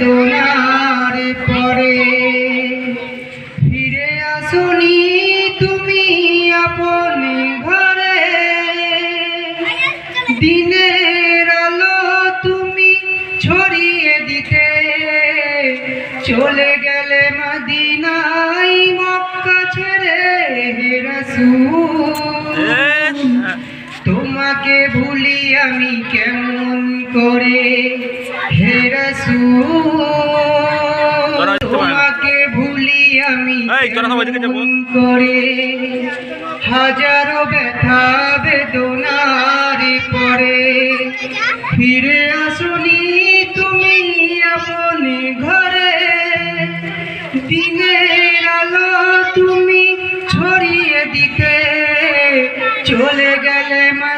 বেদনার পরে। ফিরে আসুনি তুমি আপন ঘরে। দিনের আলো তুমি ছড়িয়ে দিতে। চলে গেলে মদিনাই মক্কা ছেড়ে হে তোমাকে ভুলি আমি কেমন করে হে রাসূল তোরা আসতে পারে না। তোমাকে ভুলি আমি। করে হাজারো ব্যথা বেদনার পরে ফিরে আসুনি তুমি আপন ঘরে দিনের আলো তুমি ছড়িয়ে দিতে চলে গেলে মদিনাই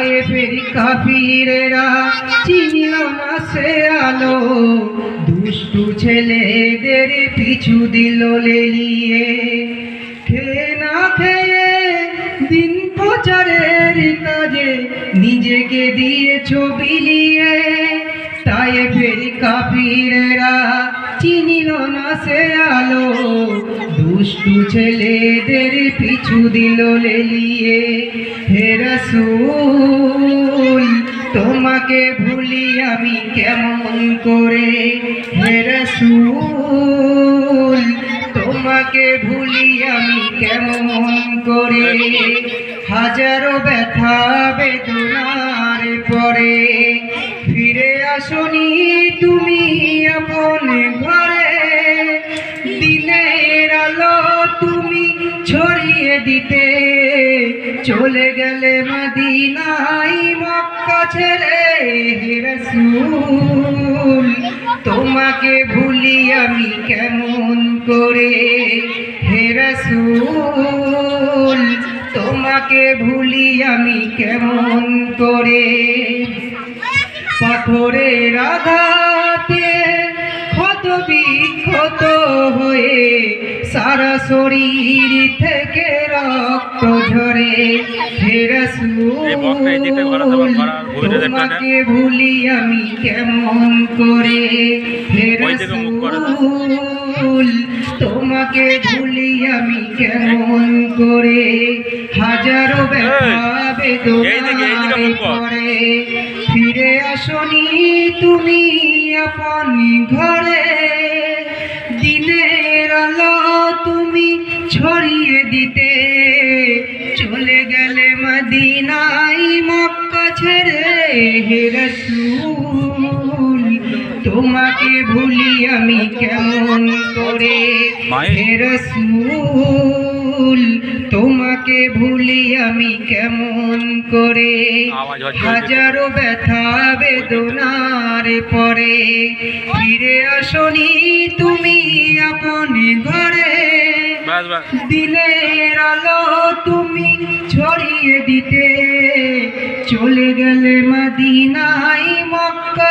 তাই ফেরি কাফিরেরা চিনল না সে আলো। দুষ্টু ছেলেদের পিছু দিল লেলিয়ে। খেয়ে না খেয়ে দিন প্রচারের কাজে নিজেকে দিয়ে ছবি নিয়ে। তাই ফেরি কাফিরেরা চিনিল না সে আলো। দুষ্টু ছেলেদের পিছু দিল লেলিয়ে। হে রাসূল, তোমাকে ভুলি আমি কেমন করে? হে রাসূল, তোমাকে ভুলি আমি কেমন করে? হাজারো ব্যথা বেদনার পরে দিতে চলে গেলে মদিনাই মক্কা ছেড়ে রাসূল, তোমাকে ভুলি আমি কেমন করে? হে রাসূল, তোমাকে ভুলি আমি কেমন করে? পাথরের আঘাতে সারা শরীর থেকে রক্ত ঝরে। তোমাকে ভুলি আমি কেমন করে? তোমাকে ভুলি আমি কেমন করে? হাজারো ব্যথা এই দিকে, এই দিকে বেদনার মুখ কর। পরে ফিরে আসনি তুমি আপন ঘরে। দিতে চলে গেলে মদিনাই মক্কা ছেড়ে হে রাসূল তোমাকে ভুলি আমি কেমন করে? হে রাসূল তোমাকে ভুলি আমি কেমন করে? হাজারো ব্যথা বেদনার পরে ফিরে আসনি তুমি আপন ঘরে। দিনের আলো তুমি ছড়িয়ে দিতে। চলে গেলে মদিনাই মক্কা